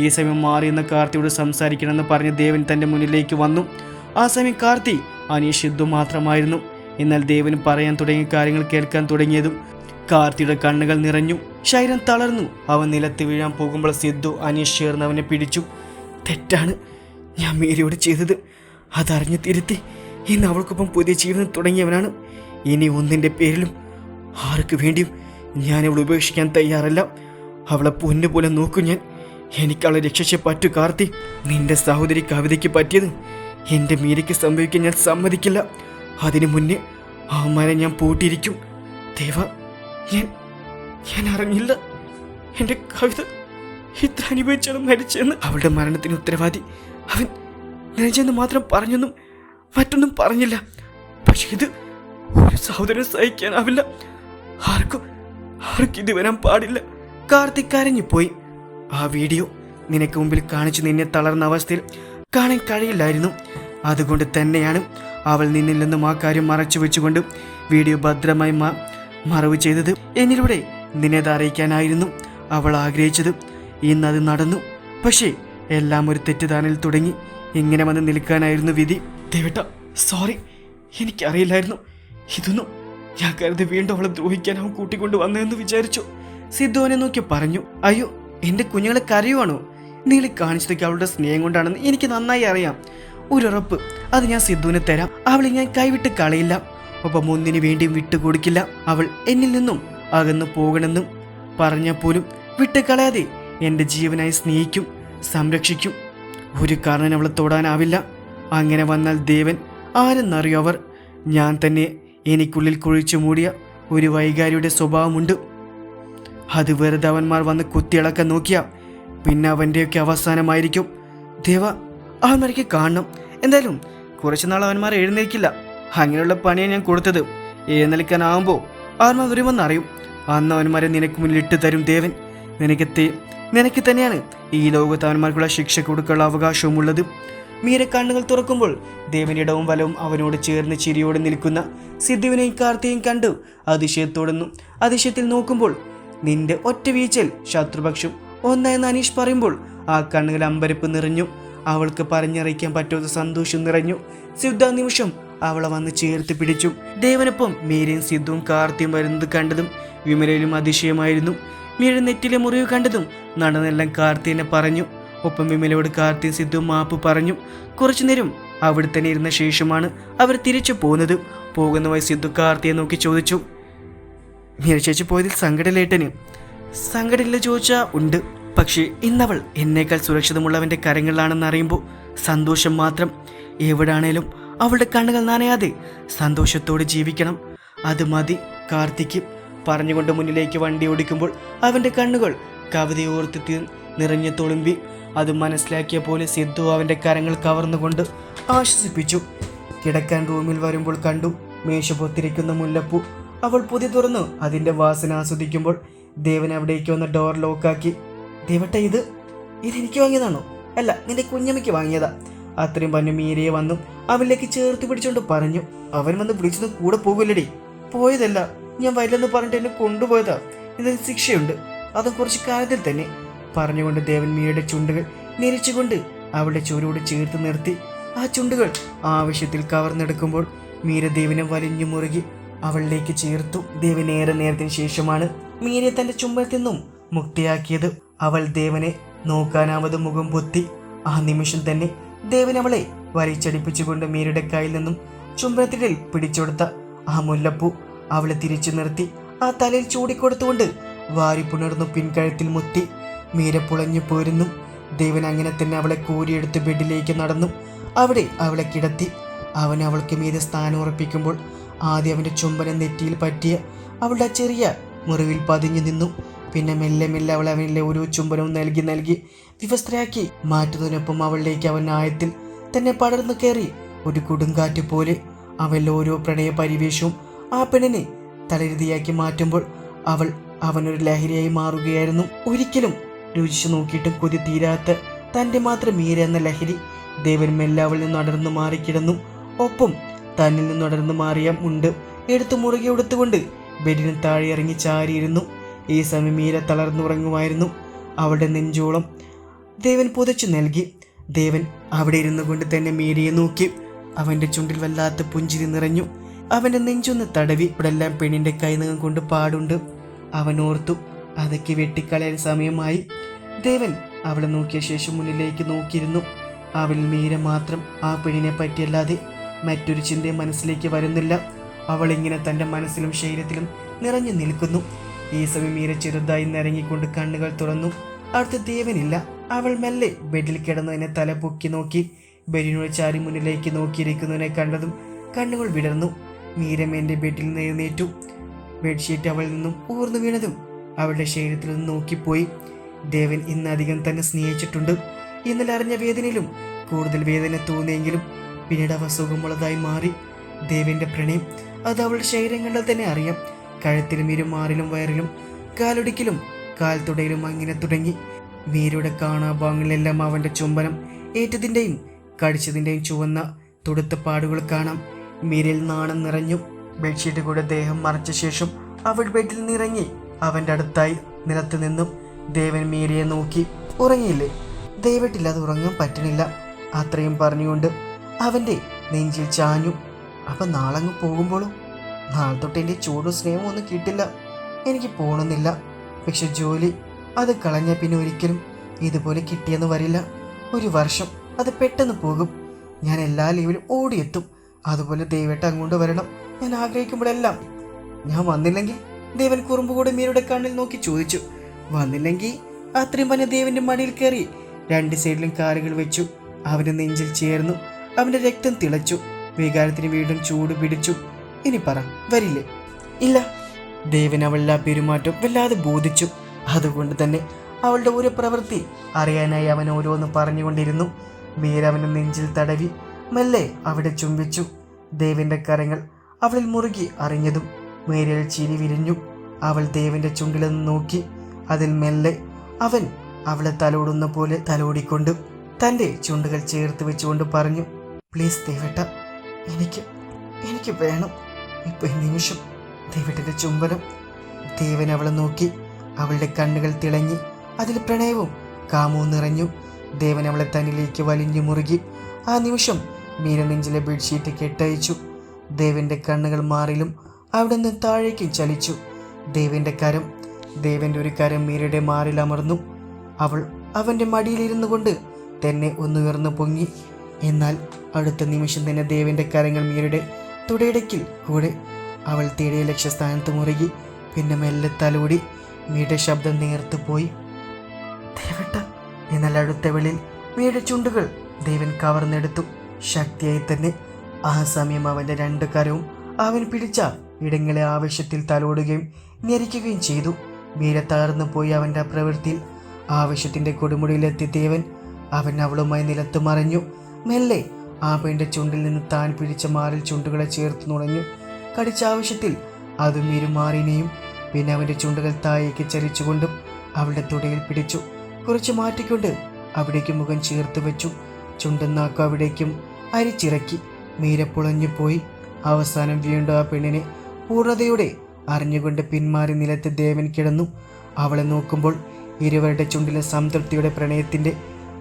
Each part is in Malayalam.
ഈ സമയം മാറി എന്ന കാർത്തിയോട് സംസാരിക്കണമെന്ന് പറഞ്ഞ് ദേവൻ തന്റെ മുന്നിലേക്ക് വന്നു. ആ സമയം കാർത്തി അനീഷ് മാത്രമായിരുന്നു. എന്നാൽ ദേവന് പറയാൻ തുടങ്ങിയ കാര്യങ്ങൾ കേൾക്കാൻ തുടങ്ങിയതും കാർത്തിയുടെ കണ്ണുകൾ നിറഞ്ഞു. ശരീരം തളർന്നു. അവൻ നിലത്ത് വീഴാൻ പോകുമ്പോൾ സിദ്ധു അനീഷ് ചേർന്ന് അവനെ പിടിച്ചു. തെറ്റാണ് ഞാൻ മേരിയോട് ചെയ്തത്. അതറിഞ്ഞു തിരുത്തി. ഇന്ന് അവൾക്കൊപ്പം പുതിയ ജീവിതം തുടങ്ങിയവനാണ്. ഇനി ഒന്നിന്റെ പേരിലും ആർക്ക് വേണ്ടിയും ഞാൻ അവളെ ഉപേക്ഷിക്കാൻ തയ്യാറല്ല. അവളെ പൊന്നു പോലെ നോക്കും ഞാൻ. എനിക്ക് അവളെ രക്ഷിച്ചേ പറ്റൂ കാർത്തി. നിന്റെ സഹോദരി കവിതയ്ക്ക് പറ്റിയത് എന്റെ മീരയ്ക്ക് സംഭവിക്കാൻ ഞാൻ സമ്മതിക്കില്ല. അതിനു മുന്നേ അവന്മാരെ ഞാൻ പൂട്ടിയിരിക്കും. ദേവ ഞാൻ ഞാൻ അറിഞ്ഞില്ല. എന്റെ കവിത ഇത്ര അനുഭവിച്ചാണ് മരിച്ചെന്ന് അവളുടെ മരണത്തിന് ഉത്തരവാദി അവൻ നനച്ചെന്ന് മാത്രം പറഞ്ഞൊന്നും മറ്റൊന്നും പറഞ്ഞില്ല. പക്ഷേ ഇത് ഒരു സഹോദരൻ സഹിക്കാനാവില്ല. ആർക്കും ആർക്കും ഇത് വരാൻ പാടില്ല. കാർത്തിക് കരഞ്ഞു പോയി ആ വീഡിയോ നിനക്ക് മുമ്പിൽ കാണിച്ചു നിന്നെ തളർന്ന അവസ്ഥയിൽ കാണാൻ കഴിയില്ലായിരുന്നു. അതുകൊണ്ട് തന്നെയാണ് അവൾ നിന്നിൽ നിന്നും ആ കാര്യം മറച്ചു വെച്ചുകൊണ്ട് വീഡിയോ ഭദ്രമായി മറവ് ചെയ്തത്. എന്നിലൂടെ നിന്നെ അറിയിക്കാനായിരുന്നു അവൾ ആഗ്രഹിച്ചത്. ഇന്നത് നടന്നു. പക്ഷേ എല്ലാം ഒരു തെറ്റിദ്ധാരണയിൽ തുടങ്ങി. ഇങ്ങനെ വന്ന് നിൽക്കാനായിരുന്നു വിധി. ദേവട്ട സോറി എനിക്കറിയില്ലായിരുന്നു. ഇതൊന്നും ഞാൻ കരുതി വീണ്ടും അവളെ ദ്രോഹിക്കാൻ അവൻ കൂട്ടിക്കൊണ്ട് വന്നതെന്ന് വിചാരിച്ചു. സിദ്ധുവിനെ നോക്കി പറഞ്ഞു അയ്യോ എന്റെ കുഞ്ഞുങ്ങളെ കരയുവാണോ? നീളി കാണിച്ചതൊക്കെ അവളുടെ സ്നേഹം കൊണ്ടാണെന്ന് എനിക്ക് നന്നായി അറിയാം. ഒരുറപ്പ് അത് ഞാൻ സിദ്ധുവിന് തരാം. അവളെ ഞാൻ കൈവിട്ട് കളയില്ല. ഒപ്പം ഒന്നിനു വേണ്ടിയും വിട്ടുകൊടുക്കില്ല അവൾ എന്നിൽ നിന്നും അകന്നു പോകണമെന്നും പറഞ്ഞാൽ പോലും വിട്ടുകളയാതെ എന്റെ ജീവനായി സ്നേഹിക്കും സംരക്ഷിക്കും. ഒരു കാരണം അവളെ തൊടാനാവില്ല. അങ്ങനെ വന്നാൽ ദേവൻ ആരെന്നറിയോ അവർ? ഞാൻ തന്നെ എനിക്കുള്ളിൽ കുഴിച്ചു മൂടിയ ഒരു വൈകാരിയുടെ സ്വഭാവമുണ്ട്. അത് വെറുതെ അവന്മാർ വന്ന് കുത്തിയിളക്കാൻ നോക്കിയാ. പിന്നെ അവന്റെയൊക്കെ അവസാനമായിരിക്കും. ദേവ അവന്മാരൊക്കെ കാണണം. എന്തായാലും കുറച്ച് നാൾ അവന്മാർ എഴുന്നേൽക്കില്ല. അങ്ങനെയുള്ള പണിയാണ് ഞാൻ കൊടുത്തത്. എഴുന്നേൽക്കാനാവുമ്പോൾ അവന്മാർ വരുമെന്നറിയും. അന്ന് അവന്മാരെ നിനക്ക് മുന്നിൽ ഇട്ട് തരും ദേവൻ. നിനക്ക് തെ- നിനക്ക് തന്നെയാണ് ഈ ലോകത്ത് അവന്മാർക്കുള്ള ശിക്ഷ കൊടുക്കാനുള്ള അവകാശവുമുള്ളത്. മീര കണ്ണുകൾ തുറക്കുമ്പോൾ ദേവനിടവും വലവും അവനോട് ചേർന്ന് ചിരിയോടെ നിൽക്കുന്ന സിദ്ധുവിനെയും കാർത്തിയും കണ്ടു അതിശയത്തോടുന്നു. അതിശയത്തിൽ നോക്കുമ്പോൾ നിന്റെ ഒറ്റ വീഴ്ചയിൽ ശത്രുപക്ഷം ഒന്നായെന്ന് അനീഷ് പറയുമ്പോൾ ആ കണ്ണുകൾ അമ്പരപ്പ് നിറഞ്ഞു. അവൾക്ക് പറഞ്ഞറിയിക്കാൻ പറ്റാത്ത സന്തോഷം നിറഞ്ഞു. സിദ്ധ നിമിഷം അവളെ വന്ന് ചേർത്ത് പിടിച്ചു. ദേവനൊപ്പം മീരയും സിദ്ധുവും കാർത്തിയും വരുന്നത് കണ്ടതും വിമലയിലും അതിശയമായിരുന്നു. മീര നെറ്റിലെ മുറിവ് കണ്ടതും നടന്നെല്ലാം കാർത്തിനെ പറഞ്ഞു. ഒപ്പം വിമലയോട് കാർത്തിയും സിദ്ധുവും മാപ്പ് പറഞ്ഞു. കുറച്ചു നേരം അവിടെ തന്നെ ഇരുന്ന ശേഷമാണ് അവർ തിരിച്ചു പോകുന്നത് പോകുന്ന വഴി സിദ്ധു കാർത്തിയെ നോക്കി ചോദിച്ചു. മീര ചേച്ചി പോയതിൽ സങ്കടലേട്ടന് സങ്കടമില്ല ചോദിച്ചാ ഉണ്ട്. പക്ഷേ ഇന്നവൾ എന്നേക്കാൾ സുരക്ഷിതമുള്ളവന്റെ കരങ്ങളിലാണെന്ന് അറിയുമ്പോൾ സന്തോഷം മാത്രം. എവിടാണേലും അവളുടെ കണ്ണുകൾ നനയാതെ സന്തോഷത്തോടെ ജീവിക്കണം. അത് മതി കാർത്തിക്ക്. പറഞ്ഞുകൊണ്ട് മുന്നിലേക്ക് വണ്ടി ഓടിക്കുമ്പോൾ അവന്റെ കണ്ണുകൾ കവിതയോർത്ത് നിറഞ്ഞു തുളുമ്പി. അത് മനസ്സിലാക്കിയ പോലെ സിദ്ധു അവന്റെ കരങ്ങൾ കവർന്നുകൊണ്ട് ആശ്വസിപ്പിച്ചു. കിടക്കാൻ റൂമിൽ വരുമ്പോൾ കണ്ടു മേശ പൊത്തിരിക്കുന്ന മുല്ലപ്പൂ. അവൾ പുതി തുറന്നു. അതിന്റെ വാസന ആസ്വദിക്കുമ്പോൾ ദേവൻ അവിടേക്ക് വന്ന് ഡോർ ലോക്കാക്കി ദേവട്ട ഇത് ഇതെനിക്ക് വാങ്ങിയതാണോ? അല്ല നിന്റെ കുഞ്ഞമ്മയ്ക്ക് വാങ്ങിയതാ. അത്രയും പറഞ്ഞു മീരയെ വന്നു അവനിലേക്ക് ചേർത്ത് പിടിച്ചുകൊണ്ട് പറഞ്ഞു അവൻ വന്ന് വിളിച്ചത് കൂടെ പോകില്ലടി പോയതല്ല ഞാൻ വരില്ലെന്ന് പറഞ്ഞിട്ട് എന്നെ കൊണ്ടുപോയതാ. ഇതിന് ശിക്ഷയുണ്ട്. അതും കുറച്ച് കാലത്തിൽ തന്നെ. പറഞ്ഞുകൊണ്ട് ദേവൻ മീരയുടെ ചുണ്ടുകൾ നിരിച്ചുകൊണ്ട് അവളുടെ ചുവരോട് ചേർത്ത് നിർത്തി. ആ ചുണ്ടുകൾ ആവശ്യത്തിൽ കവർന്നെടുക്കുമ്പോൾ മീര ദേവനെ വലിഞ്ഞു മുറുകി അവളിലേക്ക് ചേർത്തു. ദേവി നേരെ നേരത്തിന് ശേഷമാണ് മീരയെ തന്റെ ചുമ്പത്തിൽ നിന്നും മുക്തിയാക്കിയത്. അവൾ ദേവനെ നോക്കാനാവത് മുഖം പൊത്തി ആ നിമിഷം തന്നെ ദേവൻ അവളെ വലിച്ചടിപ്പിച്ചുകൊണ്ട് മീരയുടെ കയ്യിൽ നിന്നും ചുംബനത്തിനിൽ പിടിച്ചെടുത്ത ആ മുല്ലപ്പൂ അവളെ തിരിച്ചു നിർത്തി ആ തലയിൽ ചൂടിക്കൊടുത്തുകൊണ്ട് വാരി പുണർന്നു പിൻകഴുത്തിൽ മുത്തി മീര പുളഞ്ഞു പോരുന്നു. ദേവൻ അങ്ങനെ തന്നെ അവളെ കോരിയെടുത്ത് ബെഡിലേക്ക് നടന്നു. അവിടെ അവളെ കിടത്തി. അവൻ അവൾക്ക് മീതെ സ്ഥാനം ഉറപ്പിക്കുമ്പോൾ ആദ്യം അവന്റെ ചുംബനം നെറ്റിയിൽ പറ്റിയ അവളുടെ ചെറിയ മുറിവിൽ പതിഞ്ഞു നിന്നു. പിന്നെ മെല്ലെ മെല്ലെ അവൾ അവനിലെ ഓരോ ചുംബനവും നൽകി നൽകി വിവസ്ത്രയാക്കി മാറ്റുന്നതിനൊപ്പം അവളിലേക്ക് അവൻ ആയത്തിൽ തന്നെ പടർന്നു കയറി ഒരു കൊടുങ്കാറ്റ് പോലെ അവൾ ഓരോ പ്രണയ പരിവേഷവും ആ പെണ്ണിനെ തലരുതിയാക്കി മാറ്റുമ്പോൾ അവൾ അവനൊരു ലഹരിയായി മാറുകയായിരുന്നു. ഒരിക്കലും രുചിച്ചു നോക്കിയിട്ടും കൊതി തീരാത്ത തന്റെ മാത്രം മീര എന്ന ലഹരി ദേവൻ മെല്ലെ അവളിൽ നിന്ന് അടർന്നു മാറിക്കിടന്നു. ഒപ്പം തന്നിൽ നിന്ന് അടർന്നു മാറിയ മുണ്ട് എടുത്തു മുറുകെ എടുത്തുകൊണ്ട് ബെഡിന് താഴെ ഇറങ്ങി ചാരിയിരുന്നു. ഈ സമയം മീര തളർന്നുറങ്ങുമായിരുന്നു അവളുടെ നെഞ്ചോളം ദേവൻ പുതച്ചു നൽകി. ദേവൻ അവിടെ ഇരുന്നു കൊണ്ട് തന്നെ മീരയെ നോക്കി. അവന്റെ ചുണ്ടിൽ വല്ലാത്ത പുഞ്ചിരി നിറഞ്ഞു. അവന്റെ നെഞ്ചൊന്ന് തടവി. ഇവിടെല്ലാം പെണ്ണിന്റെ കൈനകം കൊണ്ട് പാടുണ്ട്. അവൻ ഓർത്തു അതൊക്കെ വെട്ടിക്കളയാൻ സമയമായി. ദേവൻ അവളെ നോക്കിയ ശേഷം മുന്നിലേക്ക് നോക്കിയിരുന്നു. അവളിൽ മീര മാത്രം ആ പെണ്ണിനെ പറ്റിയല്ലാതെ മറ്റൊരു ചിന്തയും മനസ്സിലേക്ക് വരുന്നില്ല. അവൾ ഇങ്ങനെ തന്റെ മനസ്സിലും ശരീരത്തിലും നിറഞ്ഞു നിൽക്കുന്നു. ഈ സമയം മീര ചെറുതായി നിറങ്ങിക്കൊണ്ട് കണ്ണുകൾ തുറന്നു. അടുത്ത് ദേവനില്ല. അവൾ മെല്ലെ ബെഡിൽ കിടന്നതിനെ തല പൊക്കി നോക്കി. ബെഡിനോട് ചാരി മുന്നിലേക്ക് നോക്കിയിരിക്കുന്നതിനെ കണ്ടതും കണ്ണുകൾ വിടർന്നു. മീരമേന്റെ ബെഡിൽ നിന്ന് എഴുന്നേറ്റു. ബെഡ്ഷീറ്റ് അവളിൽ നിന്നും ഊർന്നു വീണതും അവളുടെ ശരീരത്തിൽ നിന്ന് നോക്കിപ്പോയി. ദേവൻ ഇന്നധികം തന്നെ സ്നേഹിച്ചിട്ടുണ്ട്. ഇന്നലെ അറിഞ്ഞ വേദനയിലും കൂടുതൽ വേദന തോന്നിയെങ്കിലും പിന്നീട് അവ സുഖമുള്ളതായി മാറി. ദേവിന്റെ പ്രണയം അത് അവളുടെ ശരീരം കണ്ടാൽ തന്നെ അറിയാം. കഴുത്തിലും ഇരുമാറിലും വയറിലും കാലൊടിക്കലും കാൽ തുടയിലും അങ്ങനെ തുടങ്ങി. മീരയുടെ കാണാഭാഗങ്ങളിലെല്ലാം അവന്റെ ചുംബനം ഏറ്റതിന്റെയും കടിച്ചതിന്റെയും ചുവന്ന തുടുത്ത പാടുകൾ കാണാം. മീരയിൽ നാണം നിറഞ്ഞു. ബെഡ്ഷീറ്റ് കൂടെ ദേഹം മറച്ച ശേഷം അവൾ ബെഡിൽ നിറങ്ങി. അവന്റെ അടുത്തായി നിലത്ത് നിന്നും ദേവൻ മീരയെ നോക്കി. ഉറങ്ങിയില്ലേ? അത് ഉറങ്ങാൻ പറ്റണില്ല. അത്രയും പറഞ്ഞുകൊണ്ട് അവന്റെ നെഞ്ചിൽ ചാഞ്ഞു. അപ്പൊ നാളങ്ങ് പോകുമ്പോഴും നാളെ തൊട്ട് എന്റെ ചൂടും സ്നേഹവും ഒന്നും കിട്ടില്ല. എനിക്ക് പോകണമെന്നില്ല പക്ഷെ ജോലി അത് കളഞ്ഞ പിന്നെ ഒരിക്കലും ഇതുപോലെ കിട്ടിയെന്ന് വരില്ല. ഒരു വർഷം അത് പെട്ടെന്ന് പോകും. ഞാൻ എല്ലാ ലീവിലും ഓടിയെത്തും. അതുപോലെ ദൈവട്ട് അങ്ങോട്ട് വരണം. ഞാൻ ആഗ്രഹിക്കുമ്പോഴെല്ലാം. ഞാൻ വന്നില്ലെങ്കിൽ ദേവൻ കുറുമ്പുകൂടെ മീരുടെ കണ്ണിൽ നോക്കി ചോദിച്ചു. വന്നില്ലെങ്കിൽ അത്രയും പറഞ്ഞ ദേവന്റെ മടിയിൽ കയറി രണ്ട് സൈഡിലും കാലുകൾ വെച്ചു. അവന്റെ നെഞ്ചിൽ ചേർന്നു. അവന്റെ രക്തം തിളച്ചു. വികാരത്തിന് വീണ്ടും ചൂട് പിടിച്ചു. ഇനി പറ വരില്ലേ? ഇല്ല. ദേവൻ അവളുടെ പെരുമാറ്റം വല്ലാതെ ബോധിച്ചു. അതുകൊണ്ട് തന്നെ അവളുടെ ഒരു പ്രവൃത്തി അറിയാനായി അവൻ ഓരോന്ന് പറഞ്ഞുകൊണ്ടിരുന്നു. മീര നെഞ്ചിൽ തടവി മെല്ലെ അവിടെ ചുംബിച്ചു. ദേവന്റെ കരങ്ങൾ അവളിൽ മുറുകി അറിഞ്ഞതും മീരയിൽ ചിരി വിരിഞ്ഞു. അവൾ ദേവന്റെ നിന്ന് നോക്കി. അതിൽ മെല്ലെ അവൻ അവളെ തലോടുന്ന പോലെ തലോടിക്കൊണ്ട് തന്റെ ചുണ്ടുകൾ ചേർത്ത് വെച്ചുകൊണ്ട് പറഞ്ഞു പ്ലീസ് ദേവട്ട എനിക്ക് എനിക്ക് വേണം. ഇപ്പൊ ഈ നിമിഷം ദേവട്ടന്റെ ചുംബനം. ദേവൻ അവളെ നോക്കി അവളുടെ കണ്ണുകൾ തിളങ്ങി അതിൽ പ്രണയവും കാമവും നിറഞ്ഞു. ദേവൻ അവളെ തന്നിലേക്ക് വലിഞ്ഞു മുറുകി. ആ നിമിഷം മീര നെഞ്ചിലെ ബെഡ്ഷീറ്റ് കെട്ടയച്ചു ദേവന്റെ കണ്ണുകൾ മാറിലും അവിടെ നിന്ന് താഴേക്കും ചലിച്ചു. ദേവന്റെ കരം ദേവന്റെ ഒരു കരം മീരയുടെ മാറിൽ അമർന്നു. അവൾ അവന്റെ മടിയിലിരുന്നു കൊണ്ട് തന്നെ ഒന്നുയർന്നു പൊങ്ങി. എന്നാൽ അടുത്ത നിമിഷം തന്നെ ദേവന്റെ കരങ്ങൾ മീരയുടെ തുടയിടക്കിൽ കൂടെ അവൾ തേടിയ ലക്ഷ്യസ്ഥാനത്ത് മുറുകി പിന്നെ മെല്ലെ തലോടി മീയുടെ ശബ്ദം നേർത്തു പോയി. ദേവട്ട എന്നാൽ അടുത്ത വെളിയിൽ മീയുടെ ചുണ്ടുകൾ ദേവൻ കവർന്നെടുത്തു. ശക്തിയായി തന്നെ ആ സമയം അവന്റെ രണ്ട് കരവും അവൻ പിടിച്ച ഇടങ്ങളെ ആവശ്യത്തിൽ തലോടുകയും ഞെരിക്കുകയും ചെയ്തു. മീര തകർന്നു പോയി അവന്റെ ആ പ്രവൃത്തിയിൽ ആവശ്യത്തിന്റെ കൊടുമുടിയിലെത്തി ദേവൻ അവൻ അവളുമായി നിലത്ത് മറിഞ്ഞു. മെല്ലെ ആ പെണ്ണിന്റെ ചുണ്ടിൽ നിന്ന് താൻ പിടിച്ച മാറിൽ ചുണ്ടുകളെ ചേർത്ത് നുണഞ്ഞു. കടിച്ച ആവശ്യത്തിൽ അതും ഇരുമാറിനെയും പിന്നെ അവന്റെ ചുണ്ടുകൾ താഴേക്ക് ചലിച്ചുകൊണ്ടും അവളുടെ തുടയിൽ പിടിച്ചു. കുറച്ച് മാറ്റിക്കൊണ്ട് അവിടേക്ക് മുഖം ചേർത്ത് വെച്ചു. ചുണ്ടും നാക്കും അവിടേക്കും അരിച്ചിറക്കി. മീര പുളഞ്ഞു പോയി. അവസാനം വീണ്ടും ആ പെണ്ണിനെ പൂർണതയോടെ അറിഞ്ഞുകൊണ്ട് പിന്മാറി നിലത്ത് ദേവൻ കിടന്നു. അവളെ നോക്കുമ്പോൾ ഇരുവരുടെ ചുണ്ടിലെ സംതൃപ്തിയുടെ പ്രണയത്തിന്റെ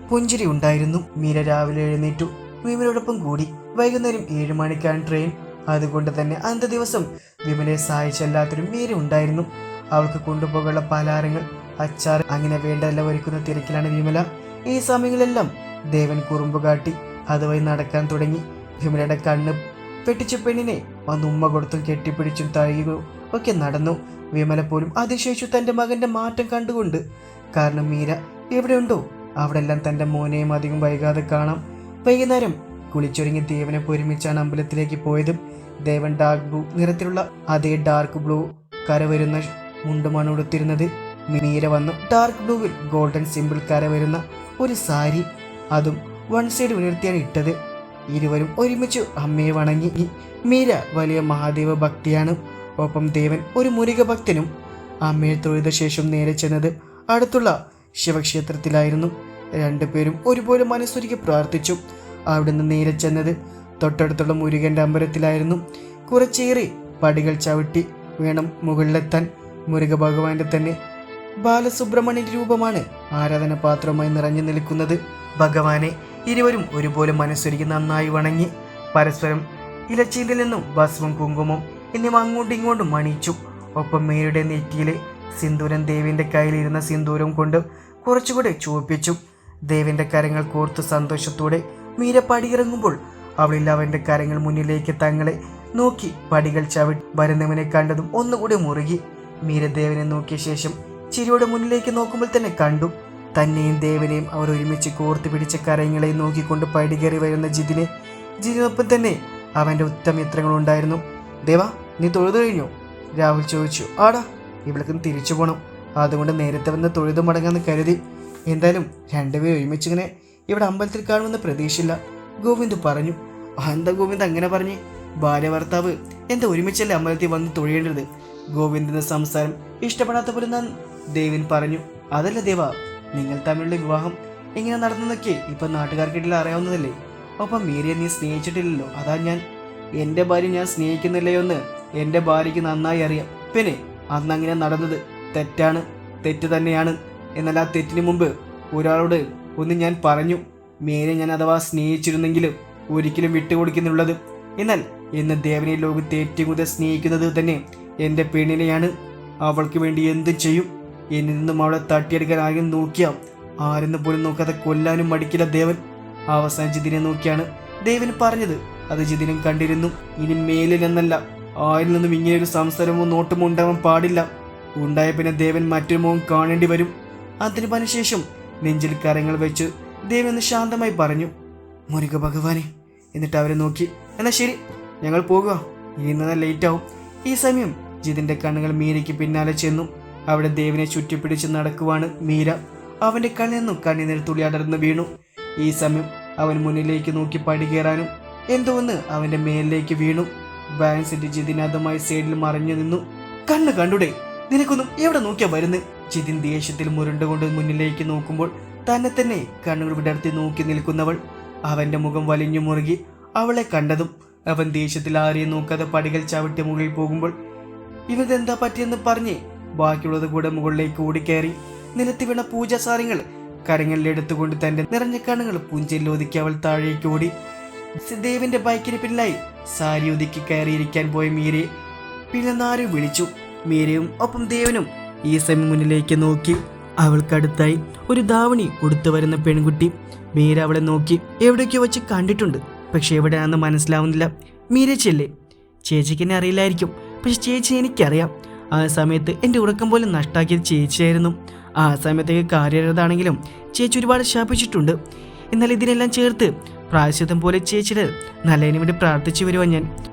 പുഞ്ചിരി ഉണ്ടായിരുന്നു. മീര രാവിലെ എഴുന്നേറ്റു. വിമലോടൊപ്പം കൂടി വൈകുന്നേരം ഏഴ് മണിക്കാണ് ട്രെയിൻ. അതുകൊണ്ട് തന്നെ അന്ത ദിവസം വിമലെ സഹായിച്ചല്ലാത്തൊരു മീര ഉണ്ടായിരുന്നു. അവൾക്ക് കൊണ്ടുപോകാനുള്ള പലഹാരങ്ങൾ അച്ചാർ അങ്ങനെ വേണ്ടതെല്ലാം ഒരുക്കുന്ന തിരക്കിലാണ് വിമല. ഈ സമയങ്ങളെല്ലാം ദേവൻ കുറുമ്പ് കാട്ടി അതുവഴി നടക്കാൻ തുടങ്ങി. വിമലയുടെ കണ്ണ് പെട്ടിച്ച പെണ്ണിനെ വന്ന് ഉമ്മ കൊടുത്തും കെട്ടിപ്പിടിച്ചും തഴുകുകയും ഒക്കെ നടന്നു. വിമല പോലും അതിശയിച്ചു തന്റെ മകന്റെ മാറ്റം കണ്ടുകൊണ്ട്. കാരണം മീര എവിടെയുണ്ടോ? അവിടെല്ലാം തന്റെ മോനെയും അധികം വൈകാതെ കാണാം. വൈകുന്നേരം കുളിച്ചൊരുങ്ങി ദേവനെ ഒരുമിച്ചാണ് അമ്പലത്തിലേക്ക് പോയതും ദേവൻ ഡാർക്ക് ബ്ലൂ നിറത്തിലുള്ള അതേ ഡാർക്ക് ബ്ലൂ കര വരുന്ന മുണ്ടുമാണ് ഉടുത്തിരുന്നത്. മീര വന്നു ഡാർക്ക് ബ്ലൂവിൽ ഗോൾഡൻ സിമ്പിൾ കര വരുന്ന ഒരു സാരി അതും വൺ സൈഡ് ഉയർത്തിയാണ് ഇട്ടത്. ഇരുവരും ഒരുമിച്ച് അമ്മയെ വണങ്ങി. മീര വലിയ മഹാദേവ ഭക്തിയാണ്. ഒപ്പം ദേവൻ ഒരു മുരുക ഭക്തനും അമ്മയെ തൊഴുത ശേഷം നേരെ ചെന്നത് അടുത്തുള്ള ശിവക്ഷേത്രത്തിലായിരുന്നു. രണ്ടുപേരും ഒരുപോലെ മനസ്സൊരുക്കി പ്രാർത്ഥിച്ചു. അവിടുന്ന് നേരെ ചെന്നത് തൊട്ടടുത്തുള്ള മുരുകന്റെ അമ്പലത്തിലായിരുന്നു. കുറച്ചേറെ പടികൾ ചവിട്ടി വേണം മുകളിലെത്താൻ. മുരുക ഭഗവാന്റെ തന്നെ ബാലസുബ്രഹ്മണ്യന്റെ രൂപമാണ് ആരാധന പാത്രമായി നിറഞ്ഞു നിൽക്കുന്നത്. ഭഗവാനെ ഇരുവരും ഒരുപോലെ മനസ്സൊരുക്കി നന്നായി വണങ്ങി പരസ്പരം ഇലച്ചീലിൽ നിന്നും ഭസ്മം കുങ്കുമം എന്നിവ അങ്ങോട്ടും ഇങ്ങോട്ടും മണിച്ചു ഒപ്പം മേരുടെ നെറ്റിയിലെ സിന്ദൂരം ദേവിന്റെ കയ്യിലിരുന്ന സിന്ദൂരം കൊണ്ട് കുറച്ചുകൂടെ ചുവപ്പിച്ചു. ദേവിന്റെ കരങ്ങൾ കോർത്ത് സന്തോഷത്തോടെ മീര പടിയിറങ്ങുമ്പോൾ അവളിൽ അവന്റെ കരങ്ങൾ മുന്നിലേക്ക് തങ്ങളെ നോക്കി പടികൾ ചവിട്ടി വരുന്നവനെ കണ്ടതും ഒന്നുകൂടി മുറുകി. മീര ദേവനെ നോക്കിയ ശേഷം ചിരിയുടെ മുന്നിലേക്ക് നോക്കുമ്പോൾ തന്നെ കണ്ടു. തന്നെയും ദേവനെയും അവർ ഒരുമിച്ച് കോർത്ത് പിടിച്ച കരങ്ങളെ നോക്കിക്കൊണ്ട് പടികേറി വരുന്ന ജിതിനെ. ജിതിനൊപ്പം തന്നെ അവന്റെ ഉത്തമിത്രങ്ങളുണ്ടായിരുന്നു ദേവ നീ തൊഴുതു കഴിഞ്ഞു? രാഹുൽ ചോദിച്ചു. ആടാ ഇവൾക്കും തിരിച്ചു പോണം. അതുകൊണ്ട് നേരത്തെ വന്ന് തൊഴുതു മടങ്ങാന്ന് കരുതി. എന്തായാലും രണ്ടുപേരും ഒരുമിച്ചിങ്ങനെ ഇവിടെ അമ്പലത്തിൽ കാണുമെന്ന് പ്രതീക്ഷയില്ല. ഗോവിന്ദ് പറഞ്ഞു "ആ, എന്താ ഗോവിന്ദ് അങ്ങനെ പറഞ്ഞ്? ഭാര്യ ഭർത്താവ് എന്താ ഒരുമിച്ചല്ലേ അമ്പലത്തിൽ വന്ന് തൊഴിയേണ്ടത്? ഗോവിന്ദിന്റെ സംസാരം ഇഷ്ടപ്പെടാത്ത പോലെ ഞാൻ ദേവിൻ പറഞ്ഞു അതല്ല ദേവ നിങ്ങൾ തമ്മിലുള്ള വിവാഹം എങ്ങനെ നടന്നതൊക്കെ ഇപ്പൊ നാട്ടുകാർക്കിടയിൽ അറിയാവുന്നതല്ലേ. ഒപ്പം മീരിയെ നീ സ്നേഹിച്ചിട്ടില്ലല്ലോ അതാ ഞാൻ. എന്റെ ഭാര്യ ഞാൻ സ്നേഹിക്കുന്നില്ലയോ എന്ന് എന്റെ ഭാര്യയ്ക്ക് നന്നായി അറിയാം. പിന്നെ അന്ന് അങ്ങനെ നടന്നത് തെറ്റാണ് തെറ്റ് തന്നെയാണ്. എന്നാൽ ആ തെറ്റിന് മുമ്പ് ഒരാളോട് ഒന്ന് ഞാൻ പറഞ്ഞു മേരെ ഞാൻ അഥവാ സ്നേഹിച്ചിരുന്നെങ്കിലും ഒരിക്കലും വിട്ടുകൊടുക്കുന്നുള്ളത്. എന്നാൽ ഇന്ന് ദേവനെ ലോകത്തെ ഏറ്റവും കൂടുതൽ സ്നേഹിക്കുന്നത് തന്നെ എന്റെ പെണ്ണിനെയാണ്. അവൾക്ക് വേണ്ടി എന്തും ചെയ്യും. എന്നിൽ നിന്നും അവളെ തട്ടിയെടുക്കാൻ ആരും നോക്കിയാൽ ആരെന്ന് പോലും നോക്കാതെ കൊല്ലാനും മടിക്കില്ല ദേവൻ. അവസാനം ജിതിനെ നോക്കിയാണ്. ദേവൻ പറഞ്ഞത് അത് ജിതിനും കണ്ടിരുന്നു. ഇനി മേലിൽ എന്നല്ല ആരിൽ നിന്നും ഇങ്ങനെയൊരു സംസാരമോ നോട്ടമോ ഉണ്ടാവാൻ പാടില്ല. ഉണ്ടായ പിന്നെ ദേവൻ മറ്റൊരു മുഖം കാണേണ്ടി വരും. അതിന് പറഞ്ഞ ശേഷം നെഞ്ചിൽ കരങ്ങൾ വെച്ച് ഒന്ന് ശാന്തമായി പറഞ്ഞു മുരുക ഭഗവാനെ എന്നിട്ട് അവരെ നോക്കി എന്നാ ശരി ഞങ്ങൾ പോകുക ഇന്ന് ലേറ്റ് ആവും. ഈ സമയം ജിതിന്റെ കണ്ണുകൾ മീരയ്ക്ക് പിന്നാലെ ചെന്നു. അവിടെ ദേവിനെ ചുറ്റിപ്പിടിച്ച് നടക്കുവാണ് മീര. അവന്റെ കണ്ണിൽ നിന്നും കണ്ണീർ തുള്ളി അടർന്ന് വീണു. ഈ സമയം അവൻ മുന്നിലേക്ക് നോക്കി പടി കയറാനും എന്തോ ഒന്ന് അവന്റെ മേലിലേക്ക് വീണു. ബാൻസിന്റെ ജിതിനാഥമായി സൈഡിൽ മറിഞ്ഞു നിന്നു. കണ്ണ് കണ്ടുടെ നിനക്കൊന്നും എവിടെ നോക്കിയാ വരുന്ന്? ജിതിൻ ദേഷ്യത്തിൽ മുരണ്ടുകൊണ്ട് മുന്നിലേക്ക് നോക്കുമ്പോൾ തന്നെ തന്നെ കണ്ണുകൾ വിടർത്തി നോക്കി നിൽക്കുന്നവൾ അവന്റെ മുഖം വലിഞ്ഞു മുറുകി അവളെ കണ്ടതും അവൻ ദേഷ്യത്തിൽ ആരെയും നോക്കാതെ പടികൾ ചവിട്ടി മുകളിൽ പോകുമ്പോൾ ഇവതെന്താ പറ്റിയെന്ന് പറഞ്ഞ് ബാക്കിയുള്ളത് കൂടെ മുകളിലേക്ക് ഓടിക്കയറി നിലത്തി വീണ പൂജാസാരങ്ങൾ കരങ്ങളിലെടുത്തുകൊണ്ട് തന്റെ നിറഞ്ഞ കണ്ണുകൾ പൂഞ്ചയിൽ ഒതുക്കി അവൾ താഴേക്ക് ഓടി. ദേവിന്റെ ബൈക്കിന് പിന്നിലായി സാരി ഒതുക്കി കയറിയിരിക്കാൻ പോയ മീരയെ പിന്നെ നാരും വിളിച്ചു. മീരയും ഒപ്പം ദേവനും ഈ സമയം മുന്നിലേക്ക് നോക്കി. അവൾക്കടുത്തായി ഒരു ദാവണി കൊടുത്തു വരുന്ന പെൺകുട്ടി. മീര അവളെ നോക്കി എവിടേക്കോ വെച്ച് കണ്ടിട്ടുണ്ട്. പക്ഷെ എവിടെയാണെന്ന് മനസ്സിലാവുന്നില്ല. മീര ചെല്ലേ? ചേച്ചിക്ക് എന്നെ അറിയില്ലായിരിക്കും. പക്ഷെ ചേച്ചി എനിക്കറിയാം. ആ സമയത്ത് എന്റെ ഉറക്കം പോലും നഷ്ടാക്കിയത് ചേച്ചിയായിരുന്നു. ആ സമയത്തേക്ക് കാര്യതാണെങ്കിലും ചേച്ചി ഒരുപാട് ശാപിച്ചിട്ടുണ്ട്. എന്നാൽ ഇതിനെല്ലാം ചേർത്ത് പ്രായശ്ചിത്തം പോലെ ചേച്ചിയുടെ നല്ലതിനു വേണ്ടി പ്രാർത്ഥിച്ചു വരുവാൻ ഞാൻ.